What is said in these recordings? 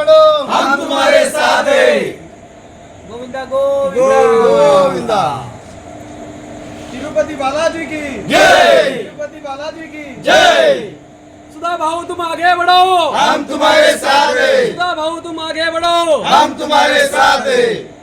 बढ़ो हम तुम्हारे साथ हैं। गोविंदा गोविंदा. गोविंदा. तिरुपति बालाजी की। जय. तिरुपति बालाजी की। जय. सुधा भाऊ तुम आगे बढ़ो. हम तुम्हारे साथ हैं। सुधा भाऊ तुम आगे बढ़ो. हम तुम्हारे साथ हैं।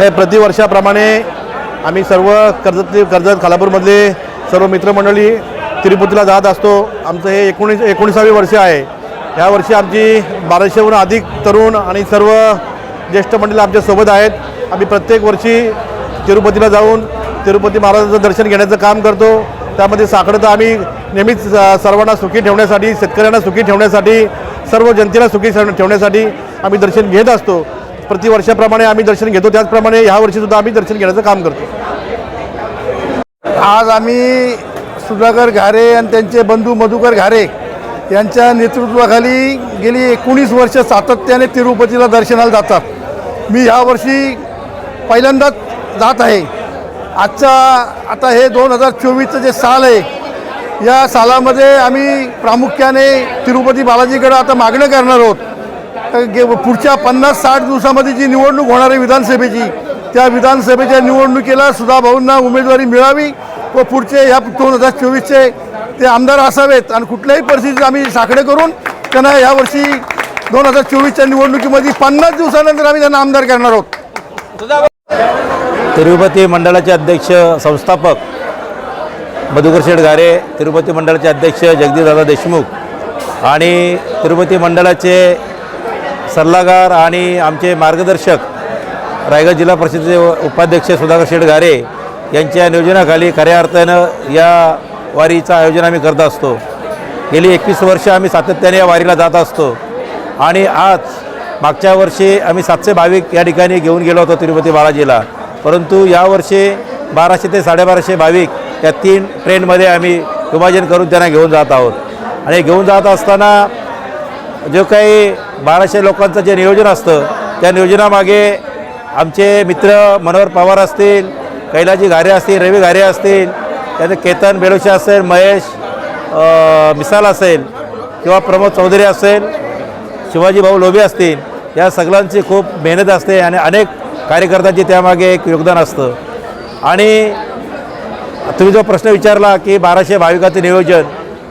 हे प्रतिवर्षाप्रमाणे आम्ही सर्व कर्जत कर्जत खालापूरमधले सर्व मित्रमंडळी तिरुपतीला जात असतो. आमचं हे एकोणीस एकोणीसावी वर्ष आहे. या वर्षी आमची बाराशेहून अधिक तरुण आणि सर्व ज्येष्ठ मंडळी आमच्यासोबत आहेत. आम्ही प्रत्येक वर्षी तिरुपतीला जाऊन तिरुपती महाराजांचं दर्शन घेण्याचं काम करतो. त्यामध्ये साखरं तर आम्ही नेहमीच सर्वांना सुखी ठेवण्यासाठी शेतकऱ्यांना सुखी ठेवण्यासाठी सर्व जनतेला सुखी ठेवण्यासाठी आम्ही दर्शन घेत असतो. प्रतिवर्षाप्रमाणे आम्ही दर्शन घेतो. त्याचप्रमाणे ह्या वर्षीसुद्धा आम्ही दर्शन घेण्याचं काम करतो. आज आम्ही सुधाकर घारे आणि त्यांचे बंधू मधुकर घारे यांच्या नेतृत्वाखाली गेली एकोणीस वर्ष सातत्याने तिरुपतीला दर्शनाला जातात. मी यावर्षी पहिल्यांदाच जात आहे. आजचा आता हे दोन हजार चोवीसचं जे साल आहे या सालामध्ये आम्ही प्रामुख्याने तिरुपती बालाजीकडं आता मागणं करणार आहोत. पुढच्या पन्नास साठ दिवसामध्ये जी निवडणूक होणार आहे विधानसभेची त्या विधानसभेच्या निवडणुकीला सुधा भाऊंना उमेदवारी मिळावी व पुढचे ह्या दोन हजार चोवीसचे ते आमदार असावेत आणि कुठल्याही परिस्थितीत आम्ही साकडे करून त्यांना यावर्षी दोन हजार चोवीसच्या निवडणुकीमध्ये पन्नास दिवसानंतर आम्ही त्यांना आमदार करणार आहोत. तिरुपती मंडळाचे अध्यक्ष संस्थापक मधुकर शेठ गारे तिरुपती मंडळाचे अध्यक्ष जगदीशदादा देशमुख आणि तिरुपती मंडळाचे सल्लागार आणि आमचे मार्गदर्शक रायगड जिल्हा परिषदेचे उपाध्यक्ष सुधाकर शेटगारे यांच्या नियोजनाखाली खऱ्या अर्थानं या वारीचं आयोजन आम्ही करत असतो. गेली एकवीस वर्ष आम्ही सातत्याने या वारीला जात असतो. आणि आज मागच्या वर्षी आम्ही सातशे भाविक या ठिकाणी घेऊन गेलो होतो तिरुपती बालाजीला. परंतु यावर्षी बाराशे ते साडेबाराशे भाविक या तीन ट्रेनमध्ये आम्ही विभाजन करून त्यांना घेऊन जात आहोत. आणि घेऊन जात असताना जे काही बाराशे लोकांचं जे नियोजन असतं त्या नियोजनामागे आमचे मित्र मनोहर पवार असतील कैलाजी घारे असतील रवी घारे असतील त्यानंतर केतन बेडोशे असेल महेश मिसाल असेल किंवा प्रमोद चौधरी असेल शिवाजी भाऊ लोबे असतील या सगळ्यांची खूप मेहनत असते आणि अनेक कार्यकर्त्यांची त्यामागे एक योगदान असतं. आणि तुम्ही जो प्रश्न विचारला की बाराशे भाविकाचं नियोजन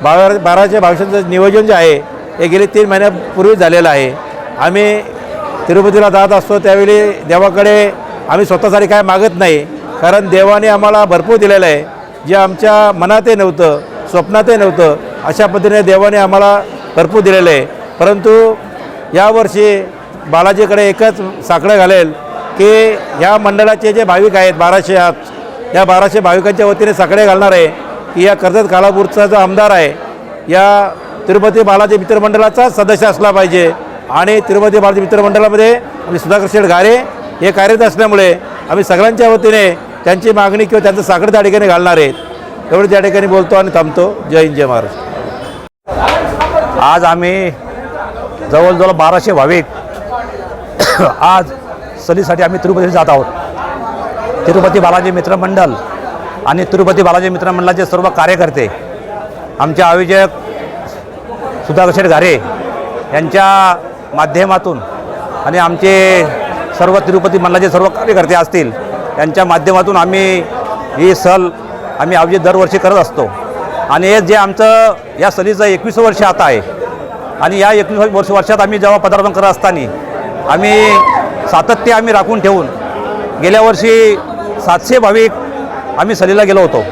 बारा बाराशे भाविकांचं नियोजन जे आहे हे गेले तीन महिन्यापूर्वी झालेलं आहे. आम्ही तिरुपतीला जात असतो त्यावेळी देवाकडे आम्ही स्वतःसाठी काय मागत नाही. कारण देवाने आम्हाला भरपूर दिलेलं आहे. जे आमच्या मनातही नव्हतं स्वप्नातही नव्हतं अशा पद्धतीने देवाने आम्हाला भरपूर दिलेलं आहे. परंतु यावर्षी बालाजीकडे एकच साकडं घालेल की ह्या मंडळाचे जे भाविक आहेत बाराशे आत या बाराशे भाविकांच्या वतीने साकडे घालणार आहे की या कर्जत कालापूरचा जो आमदार आहे या तिरुपती बालाजी मित्रमंडळाचा सदस्य असला पाहिजे. आणि तिरुपती बालाजी मित्रमंडळामध्ये आम्ही सुधाकर शेठ घारे हे कार्यरत असल्यामुळे आम्ही सगळ्यांच्या वतीने त्यांची मागणी किंवा त्यांचं साकडे त्या ठिकाणी घालणार आहेत. एवढं त्या ठिकाणी बोलतो आणि थांबतो. जय हिंद जय महाराष्ट्र. आज आम्ही जवळजवळ बाराशे भाविक आज सलीसाठी आम्ही तिरुपतीला जात आहोत. तिरुपती बालाजी मित्रमंडळ आणि तिरुपती बालाजी मित्रमंडळाचे सर्व कार्यकर्ते आमचे आयोजक सुधाकर घारे यांच्या माध्यमातून आणि आमचे सर्व तिरुपती मंडळाचे सर्व कार्यकर्ते असतील यांच्या माध्यमातून आम्ही ही सल आम्ही आयोजित दरवर्षी करत असतो. आणि हे जे आमचं या सलीचं एकवीस वर्ष आता आहे आणि या एकवीस वर्ष वर्षात आम्ही जेव्हा पदार्पण करत असताना आम्ही सातत्य आम्ही राखून ठेवून गेल्या वर्षी सातशे भाविक आम्ही सलीला गेलो होतो.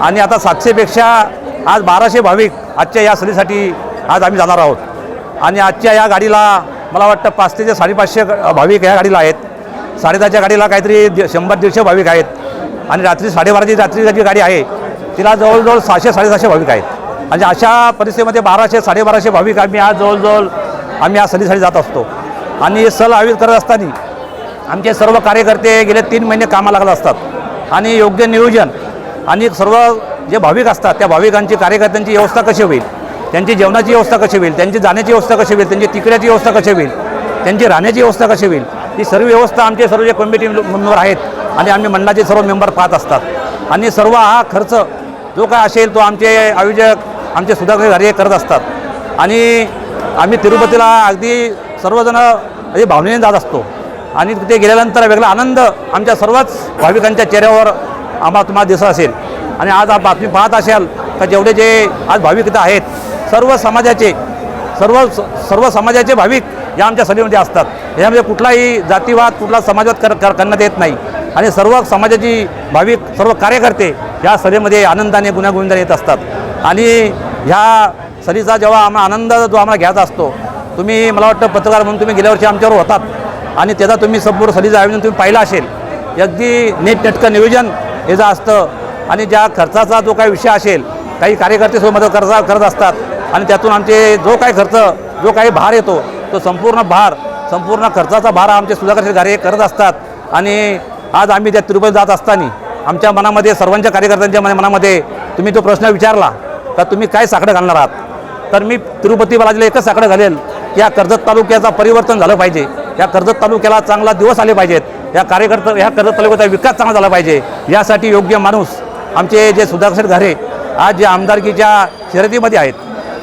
आणि आता सातशेपेक्षा आज बाराशे भाविक आजच्या या सलीसाठी आज आम्ही जाणार आहोत. आणि आजच्या या गाडीला मला वाटतं पाचशे ते साडेपाचशे भाविक या गाडीला आहेत. साडेदहाच्या गाडीला काहीतरी शंभर दीडशे भाविक आहेत. आणि रात्री साडेबाराची रात्रीची जी गाडी आहे तिला जवळजवळ सहाशे साडेसहाशे भाविक आहेत. आणि अशा परिस्थितीमध्ये बाराशे साडेबाराशे भाविक आम्ही आज जवळजवळ आम्ही आज सलीसाठी जात असतो. आणि सल आयोजित करत असताना आमचे सर्व कार्यकर्ते गेले तीन महिने कामाला लागत असतात. आणि योग्य नियोजन आणि सर्व जे भाविक असतात त्या भाविकांची कार्यकर्त्यांची व्यवस्था कशी होईल? त्यांची जेवणाची व्यवस्था कशी होईल? त्यांची जाण्याची व्यवस्था कशी होईल? त्यांची तिकड्याची व्यवस्था कशी होईल? त्यांची राहण्याची व्यवस्था कशी होईल? ही सर्व व्यवस्था आमचे सर्व जे कमिटी मेंबर आहेत आणि आम्ही मंडळाचे सर्व मेंबर पाहत असतात. आणि सर्व हा खर्च जो काय असेल तो आमचे आयोजक आमचे सुधाकर घरे करत असतात. आणि आम्ही तिरुपतीला अगदी सर्वजण अगदी भावनेने जात असतो. आणि तिथे गेल्यानंतर वेगळा आनंद आमच्या सर्वच भाविकांच्या चेहऱ्यावर आम्हाला तुम्हाला दिसत असेल. आणि आज आप बातमी पाहत असाल का जेवढे जे आज भाविक इथं आहेत सर्व समाजाचे सर्व सर्व समाजाचे भाविक या आमच्या सभेमध्ये असतात. यामध्ये कुठलाही जातीवाद कुठला समाजवाद कर कर करण्यात येत नाही. आणि सर्व समाजाची भाविक सर्व कार्यकर्ते या सभेमध्ये आनंदाने गुण्यागोविंदाने येत असतात. आणि ह्या सलीचा जेव्हा आम्हाला आनंद जो आम्हाला घ्यायचा असतो तुम्ही मला वाटतं पत्रकार म्हणून तुम्ही गेल्या वर्षी आमच्यावर होतात. आणि त्याचा तुम्ही संपूर्ण सरीचं आयोजन तुम्ही पाहिलं असेल. अगदी नीटनेटकं नियोजन याचं असतं आणि ज्या खर्चाचा जो काही विषय असेल काही कार्यकर्ते सोबत मदत करता करत असतात आणि त्यातून आमचे जो काही खर्च जो काही भार येतो तो संपूर्ण भार संपूर्ण खर्चाचा भार आमचे सुधाकर गारे करत असतात. आणि आज आम्ही त्या तिरुपती जात असताना आमच्या मनामध्ये सर्वांच्या कार्यकर्त्यांच्या मनामध्ये तुम्ही तो प्रश्न विचारला का तुम्ही काय साकडं घालणार आहात? तर मी तिरुपती बालाजीला एकच साकडं घालेल की या कर्जत तालुक्याचा परिवर्तन झालं पाहिजे. या कर्जत तालुक्याला चांगला दिवस आले पाहिजेत. या कार्यकर्ता ह्या कर्जत तालुक्याचा विकास चांगला झाला पाहिजे. यासाठी योग्य माणूस आमचे जे सुधाकर घरे आज जे आमदारकीच्या शर्यतीमध्ये आहेत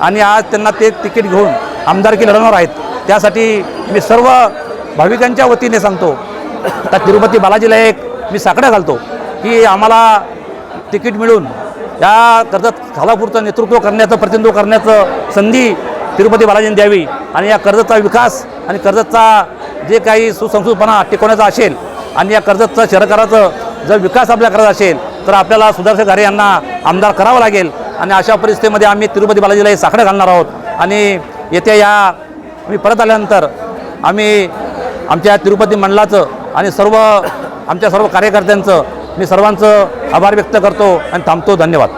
आणि आज त्यांना ते तिकीट घेऊन आमदारकी लढवणार आहेत. त्यासाठी मी सर्व भाविकांच्या वतीने सांगतो. तर तिरुपती बालाजीला एक मी साकडं घालतो की आम्हाला तिकीट मिळून या कर्जत खालापूरचं नेतृत्व करण्याचं प्रतिनिधित्व करण्याचं संधी तिरुपती बालाजीने द्यावी आणि या कर्जतचा विकास आणि कर्जतचा जे काही सुसंस्कृतपणा टिकवण्याचा असेल आणि या कर्जतचं शहरकाराचं जर विकास आपल्या करायचा असेल तर आपल्याला सुधाकर घारे यांना आमदार करावा लागेल. आणि अशा परिस्थितीमध्ये आम्ही तिरुपती बालाजीला हे साकडं घालणार आहोत. आणि येत्या या आम्ही परत आल्यानंतर आम्ही आमच्या तिरुपती मंडळाचं आणि सर्व आमच्या सर्व कार्यकर्त्यांचं मी सर्वांचं आभार व्यक्त करतो आणि थांबतो. धन्यवाद.